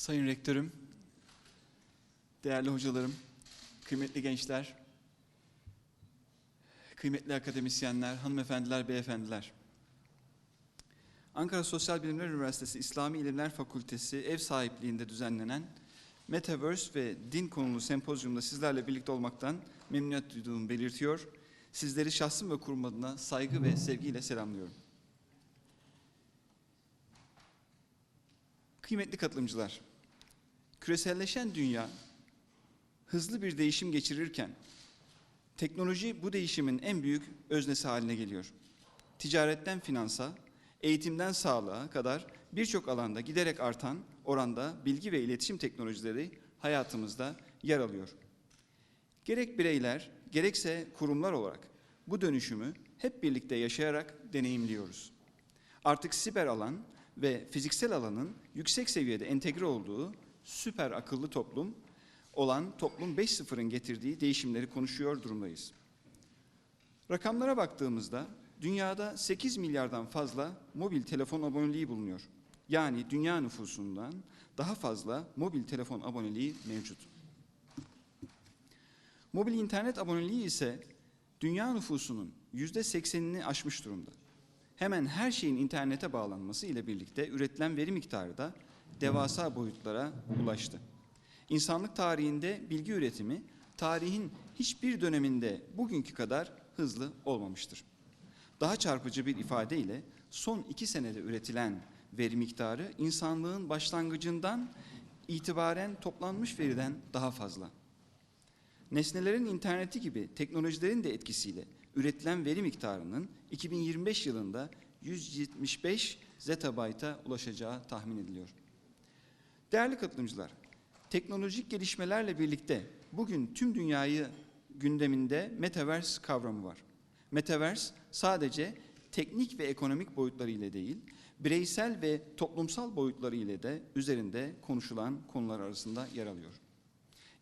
Sayın Rektörüm, değerli hocalarım, kıymetli gençler, kıymetli akademisyenler, hanımefendiler, beyefendiler. Ankara Sosyal Bilimler Üniversitesi İslami İlimler Fakültesi ev sahipliğinde düzenlenen Metaverse ve din konulu sempozyumda sizlerle birlikte olmaktan memnuniyet duyduğumu belirtiyor. Sizleri şahsım ve kurum adına saygı ve sevgiyle selamlıyorum. Kıymetli katılımcılar, küreselleşen dünya hızlı bir değişim geçirirken teknoloji bu değişimin en büyük öznesi haline geliyor. Ticaretten finansa, eğitimden sağlığa kadar birçok alanda giderek artan oranda bilgi ve iletişim teknolojileri hayatımızda yer alıyor. Gerek bireyler, gerekse kurumlar olarak bu dönüşümü hep birlikte yaşayarak deneyimliyoruz. Artık siber alan ve fiziksel alanın yüksek seviyede entegre olduğu süper akıllı toplum olan Toplum 5.0'ın getirdiği değişimleri konuşuyor durumdayız. Rakamlara baktığımızda dünyada 8 milyardan fazla mobil telefon aboneliği bulunuyor. Yani dünya nüfusundan daha fazla mobil telefon aboneliği mevcut. Mobil internet aboneliği ise dünya nüfusunun %80'ini aşmış durumda. Hemen her şeyin internete bağlanması ile birlikte üretilen veri miktarı da devasa boyutlara ulaştı. İnsanlık tarihinde bilgi üretimi tarihin hiçbir döneminde bugünkü kadar hızlı olmamıştır. Daha çarpıcı bir ifadeyle son iki senede üretilen veri miktarı insanlığın başlangıcından itibaren toplanmış veriden daha fazla. Nesnelerin interneti gibi teknolojilerin de etkisiyle üretilen veri miktarının 2025 yılında 175 zettabyte'a ulaşacağı tahmin ediliyor. Değerli katılımcılar, teknolojik gelişmelerle birlikte bugün tüm dünyayı gündeminde Metaverse kavramı var. Metaverse sadece teknik ve ekonomik boyutları ile değil, bireysel ve toplumsal boyutları ile de üzerinde konuşulan konular arasında yer alıyor.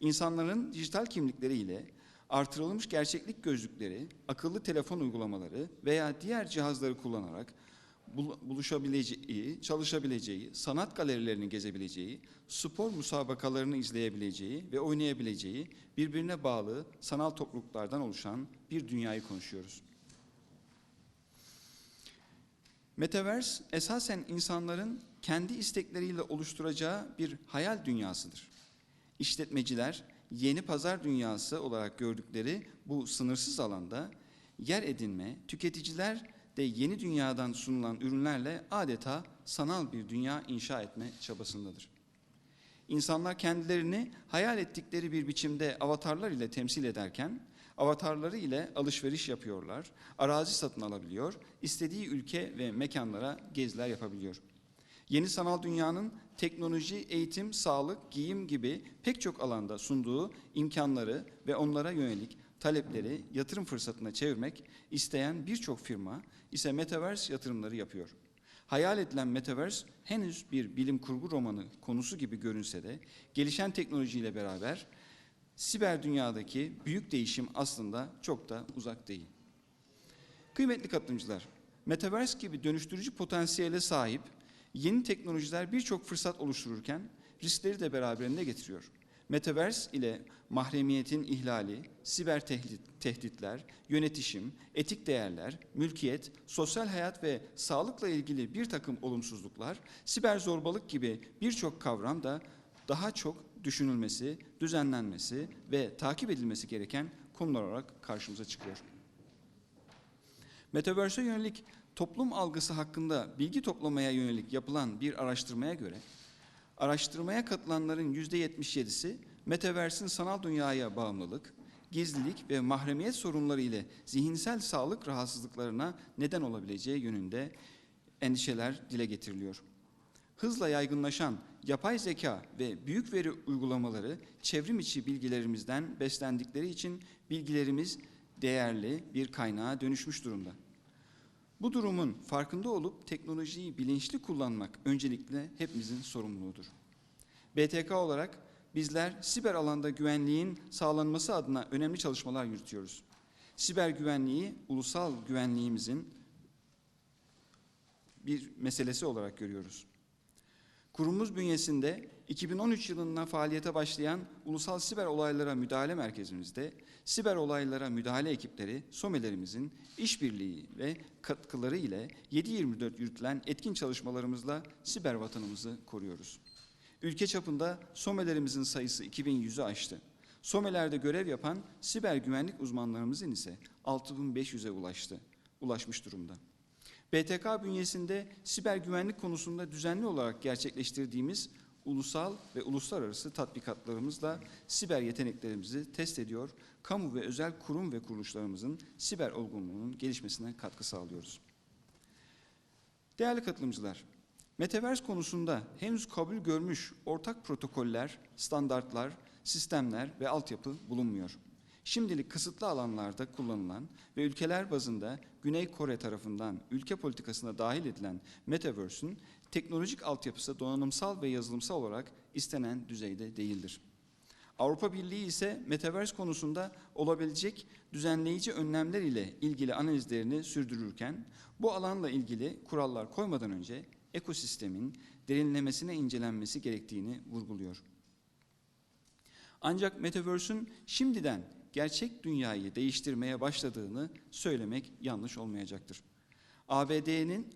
İnsanların dijital kimlikleriyle artırılmış gerçeklik gözlükleri, akıllı telefon uygulamaları veya diğer cihazları kullanarak buluşabileceği, çalışabileceği, sanat galerilerini gezebileceği, spor musabakalarını izleyebileceği ve oynayabileceği birbirine bağlı sanal topluluklardan oluşan bir dünyayı konuşuyoruz. Metaverse esasen insanların kendi istekleriyle oluşturacağı bir hayal dünyasıdır. İşletmeciler yeni pazar dünyası olarak gördükleri bu sınırsız alanda yer edinme, tüketiciler de yeni dünyadan sunulan ürünlerle adeta sanal bir dünya inşa etme çabasındadır. İnsanlar kendilerini hayal ettikleri bir biçimde avatarlar ile temsil ederken, avatarları ile alışveriş yapıyorlar, arazi satın alabiliyor, istediği ülke ve mekanlara geziler yapabiliyor. Yeni sanal dünyanın teknoloji, eğitim, sağlık, giyim gibi pek çok alanda sunduğu imkanları ve onlara yönelik talepleri yatırım fırsatına çevirmek isteyen birçok firma ise Metaverse yatırımları yapıyor. Hayal edilen Metaverse henüz bir bilim kurgu romanı konusu gibi görünse de gelişen teknolojiyle beraber siber dünyadaki büyük değişim aslında çok da uzak değil. Kıymetli katılımcılar, Metaverse gibi dönüştürücü potansiyele sahip yeni teknolojiler birçok fırsat oluştururken riskleri de beraberinde getiriyor. Metaverse ile mahremiyetin ihlali, siber tehdit, tehditler, yönetişim, etik değerler, mülkiyet, sosyal hayat ve sağlıkla ilgili bir takım olumsuzluklar, siber zorbalık gibi birçok kavram da daha çok düşünülmesi, düzenlenmesi ve takip edilmesi gereken konular olarak karşımıza çıkıyor. Metaverse'e yönelik toplum algısı hakkında bilgi toplamaya yönelik yapılan bir araştırmaya göre araştırmaya katılanların %77'si Metaverse'in sanal dünyaya bağımlılık, gizlilik ve mahremiyet sorunları ile zihinsel sağlık rahatsızlıklarına neden olabileceği yönünde endişeler dile getiriliyor. Hızla yaygınlaşan yapay zeka ve büyük veri uygulamaları çevrim içi bilgilerimizden beslendikleri için bilgilerimiz değerli bir kaynağa dönüşmüş durumda. Bu durumun farkında olup teknolojiyi bilinçli kullanmak öncelikle hepimizin sorumluluğudur. BTK olarak bizler siber alanda güvenliğin sağlanması adına önemli çalışmalar yürütüyoruz. Siber güvenliği ulusal güvenliğimizin bir meselesi olarak görüyoruz. Kurumumuz bünyesinde 2013 yılında faaliyete başlayan Ulusal Siber Olaylara Müdahale Merkezimizde siber olaylara müdahale ekipleri SOME'lerimizin işbirliği ve katkıları ile 7-24 yürütülen etkin çalışmalarımızla siber vatanımızı koruyoruz. Ülke çapında SOME'lerimizin sayısı 2100'ü aştı. SOME'lerde görev yapan siber güvenlik uzmanlarımızın ise 6500'e ulaştı, ulaşmış durumda. BTK bünyesinde siber güvenlik konusunda düzenli olarak gerçekleştirdiğimiz ulusal ve uluslararası tatbikatlarımızla siber yeteneklerimizi test ediyor, kamu ve özel kurum ve kuruluşlarımızın siber olgunluğunun gelişmesine katkı sağlıyoruz. Değerli katılımcılar, Metaverse konusunda henüz kabul görmüş ortak protokoller, standartlar, sistemler ve altyapı bulunmuyor. Şimdilik kısıtlı alanlarda kullanılan ve ülkeler bazında Güney Kore tarafından ülke politikasına dahil edilen Metaverse'ün teknolojik altyapısı donanımsal ve yazılımsal olarak istenen düzeyde değildir. Avrupa Birliği ise Metaverse konusunda olabilecek düzenleyici önlemler ile ilgili analizlerini sürdürürken bu alanla ilgili kurallar koymadan önce ekosistemin derinlemesine incelenmesi gerektiğini vurguluyor. Ancak Metaverse'ün şimdiden gerçek dünyayı değiştirmeye başladığını söylemek yanlış olmayacaktır. ABD'nin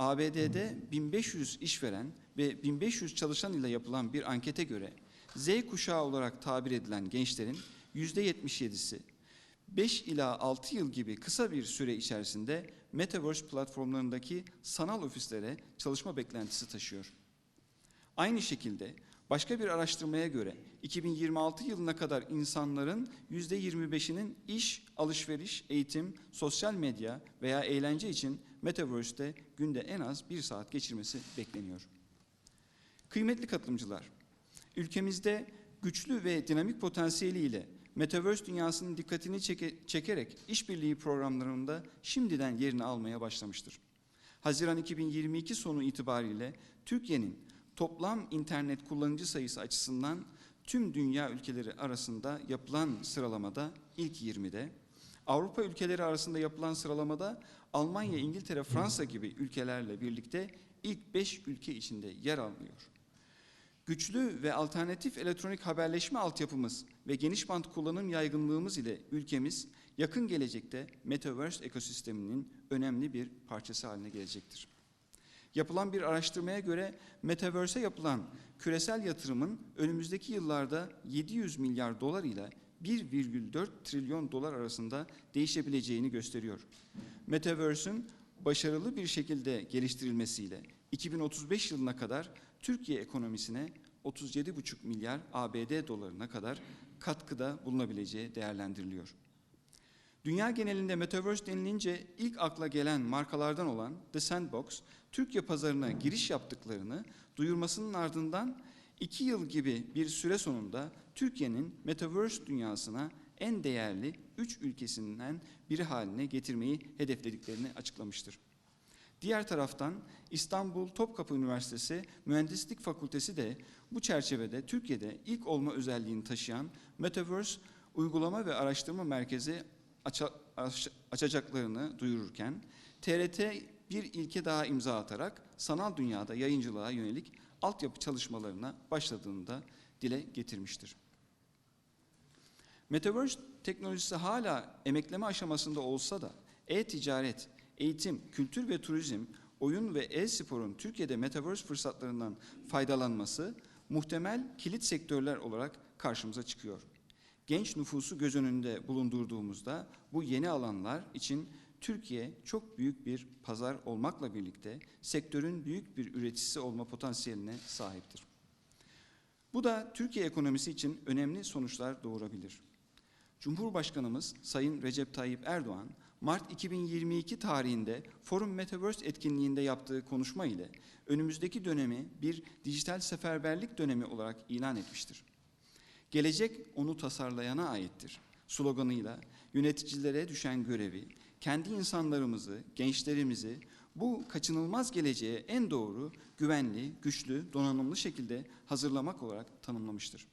ABD'de 1500 işveren ve 1500 çalışan ile yapılan bir ankete göre Z kuşağı olarak tabir edilen gençlerin %77'si 5 ila 6 yıl gibi kısa bir süre içerisinde Metaverse platformlarındaki sanal ofislere çalışma beklentisi taşıyor. Aynı şekilde başka bir araştırmaya göre 2026 yılına kadar insanların %25'inin iş, alışveriş, eğitim, sosyal medya veya eğlence için Metaverse'te günde en az bir saat geçirmesi bekleniyor. Kıymetli katılımcılar, ülkemizde güçlü ve dinamik potansiyeliyle Metaverse dünyasının dikkatini çeke, çekerek işbirliği programlarında şimdiden yerini almaya başlamıştır. Haziran 2022 sonu itibariyle Türkiye'nin toplam internet kullanıcı sayısı açısından tüm dünya ülkeleri arasında yapılan sıralamada ilk 20'de, Avrupa ülkeleri arasında yapılan sıralamada Almanya, İngiltere, Fransa gibi ülkelerle birlikte ilk 5 ülke içinde yer alıyor. Güçlü ve alternatif elektronik haberleşme altyapımız ve geniş bant kullanım yaygınlığımız ile ülkemiz yakın gelecekte Metaverse ekosisteminin önemli bir parçası haline gelecektir. Yapılan bir araştırmaya göre Metaverse'e yapılan küresel yatırımın önümüzdeki yıllarda 700 milyar dolar ile 1,4 trilyon dolar arasında değişebileceğini gösteriyor. Metaverse'ün başarılı bir şekilde geliştirilmesiyle 2035 yılına kadar Türkiye ekonomisine 37,5 milyar ABD dolarına kadar katkıda bulunabileceği değerlendiriliyor. Dünya genelinde Metaverse denilince ilk akla gelen markalardan olan The Sandbox, Türkiye pazarına giriş yaptıklarını duyurmasının ardından iki yıl gibi bir süre sonunda Türkiye'nin Metaverse dünyasına en değerli üç ülkesinden biri haline getirmeyi hedeflediklerini açıklamıştır. Diğer taraftan İstanbul Topkapı Üniversitesi Mühendislik Fakültesi de bu çerçevede Türkiye'de ilk olma özelliğini taşıyan Metaverse Uygulama ve Araştırma Merkezi aça, aç, açacaklarını duyururken TRT bir ilke daha imza atarak sanal dünyada yayıncılığa yönelik altyapı çalışmalarına başladığını da dile getirmiştir. Metaverse teknolojisi hala emekleme aşamasında olsa da e-ticaret, eğitim, kültür ve turizm, oyun ve e-sporun Türkiye'de Metaverse fırsatlarından faydalanması muhtemel kilit sektörler olarak karşımıza çıkıyor. Genç nüfusu göz önünde bulundurduğumuzda bu yeni alanlar için Türkiye çok büyük bir pazar olmakla birlikte sektörün büyük bir üreticisi olma potansiyeline sahiptir. Bu da Türkiye ekonomisi için önemli sonuçlar doğurabilir. Cumhurbaşkanımız Sayın Recep Tayyip Erdoğan, Mart 2022 tarihinde Forum Metaverse etkinliğinde yaptığı konuşma ile önümüzdeki dönemi bir dijital seferberlik dönemi olarak ilan etmiştir. Gelecek onu tasarlayana aittir. Sloganıyla yöneticilere düşen görevi, kendi insanlarımızı, gençlerimizi bu kaçınılmaz geleceğe en doğru, güvenli, güçlü, donanımlı şekilde hazırlamak olarak tanımlamıştır.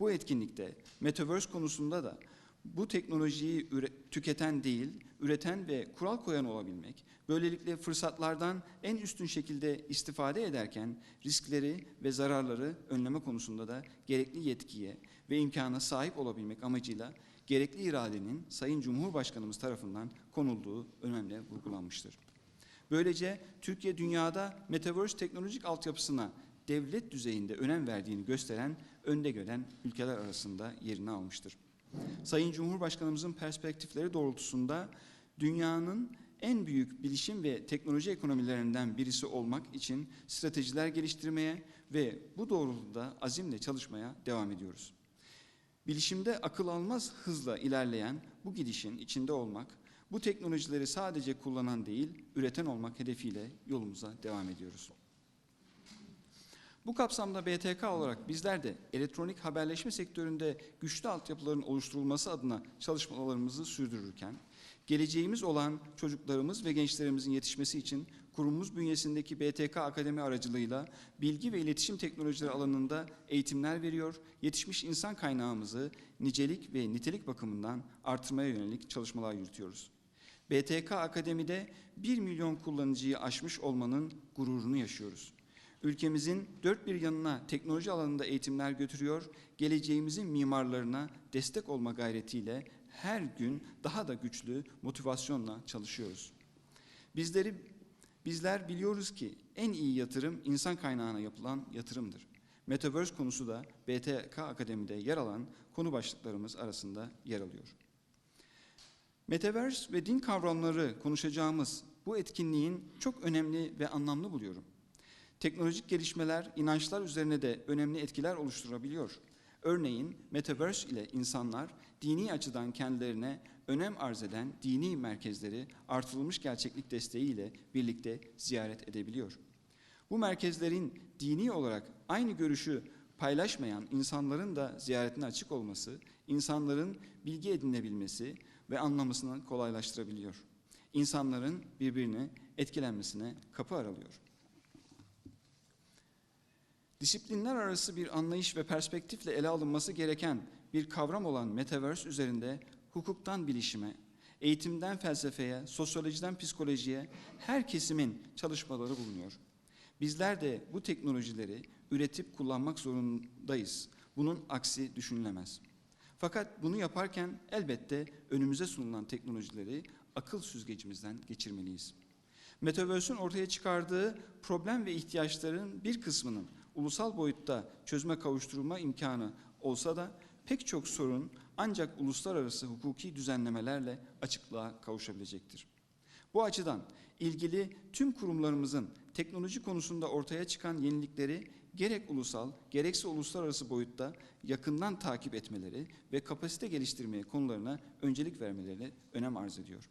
Bu etkinlikte Metaverse konusunda da bu teknolojiyi tüketen değil, üreten ve kural koyan olabilmek, böylelikle fırsatlardan en üstün şekilde istifade ederken riskleri ve zararları önleme konusunda da gerekli yetkiye ve imkana sahip olabilmek amacıyla gerekli iradenin Sayın Cumhurbaşkanımız tarafından konulduğu önemli vurgulanmıştır. Böylece Türkiye dünyada Metaverse teknolojik altyapısına devlet düzeyinde önem verdiğini gösteren önde gelen ülkeler arasında yerini almıştır. Sayın Cumhurbaşkanımızın perspektifleri doğrultusunda dünyanın en büyük bilişim ve teknoloji ekonomilerinden birisi olmak için stratejiler geliştirmeye ve bu doğrultuda azimle çalışmaya devam ediyoruz. Bilişimde akıl almaz hızla ilerleyen bu gidişin içinde olmak, bu teknolojileri sadece kullanan değil, üreten olmak hedefiyle yolumuza devam ediyoruz. Bu kapsamda BTK olarak bizler de elektronik haberleşme sektöründe güçlü altyapıların oluşturulması adına çalışmalarımızı sürdürürken, geleceğimiz olan çocuklarımız ve gençlerimizin yetişmesi için kurumumuz bünyesindeki BTK Akademi aracılığıyla bilgi ve iletişim teknolojileri alanında eğitimler veriyor, yetişmiş insan kaynağımızı nicelik ve nitelik bakımından artırmaya yönelik çalışmalar yürütüyoruz. BTK Akademi'de 1 milyon kullanıcıyı aşmış olmanın gururunu yaşıyoruz. Ülkemizin dört bir yanına teknoloji alanında eğitimler götürüyor, geleceğimizin mimarlarına destek olma gayretiyle her gün daha da güçlü motivasyonla çalışıyoruz. Bizleri bizler biliyoruz ki en iyi yatırım insan kaynağına yapılan yatırımdır. Metaverse konusu da BTK Akademi'de yer alan konu başlıklarımız arasında yer alıyor. Metaverse ve din kavramları konuşacağımız bu etkinliğin çok önemli ve anlamlı buluyorum. Teknolojik gelişmeler inançlar üzerine de önemli etkiler oluşturabiliyor. Örneğin Metaverse ile insanlar dini açıdan kendilerine önem arz eden dini merkezleri artırılmış gerçeklik desteğiyle birlikte ziyaret edebiliyor. Bu merkezlerin dini olarak aynı görüşü paylaşmayan insanların da ziyaretine açık olması, insanların bilgi edinebilmesi ve anlamasını kolaylaştırabiliyor. İnsanların birbirini etkilenmesine kapı aralıyor. Disiplinler arası bir anlayış ve perspektifle ele alınması gereken bir kavram olan Metaverse üzerinde hukuktan bilişime, eğitimden felsefeye, sosyolojiden psikolojiye her kesimin çalışmaları bulunuyor. Bizler de bu teknolojileri üretip kullanmak zorundayız. Bunun aksi düşünülemez. Fakat bunu yaparken elbette önümüze sunulan teknolojileri akıl süzgecimizden geçirmeliyiz. Metaverse'ün ortaya çıkardığı problem ve ihtiyaçların bir kısmının ulusal boyutta çözüme kavuşturulma imkanı olsa da pek çok sorun ancak uluslararası hukuki düzenlemelerle açıklığa kavuşabilecektir. Bu açıdan ilgili tüm kurumlarımızın teknoloji konusunda ortaya çıkan yenilikleri gerek ulusal gerekse uluslararası boyutta yakından takip etmeleri ve kapasite geliştirmeye konularına öncelik vermeleri önem arz ediyor.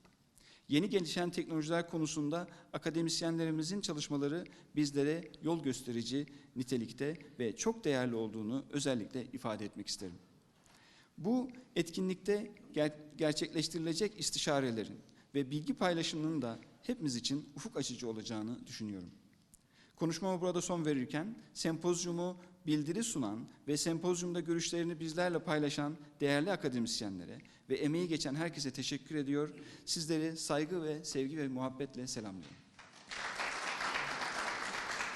Yeni gelişen teknolojiler konusunda akademisyenlerimizin çalışmaları bizlere yol gösterici nitelikte ve çok değerli olduğunu özellikle ifade etmek isterim. Bu etkinlikte ger- gerçekleştirilecek istişarelerin ve bilgi paylaşımının da hepimiz için ufuk açıcı olacağını düşünüyorum. Konuşmama burada son verirken sempozyumu bildiri sunan ve sempozyumda görüşlerini bizlerle paylaşan değerli akademisyenlere ve emeği geçen herkese teşekkür ediyor. Sizleri saygı ve sevgi ve muhabbetle selamlıyorum.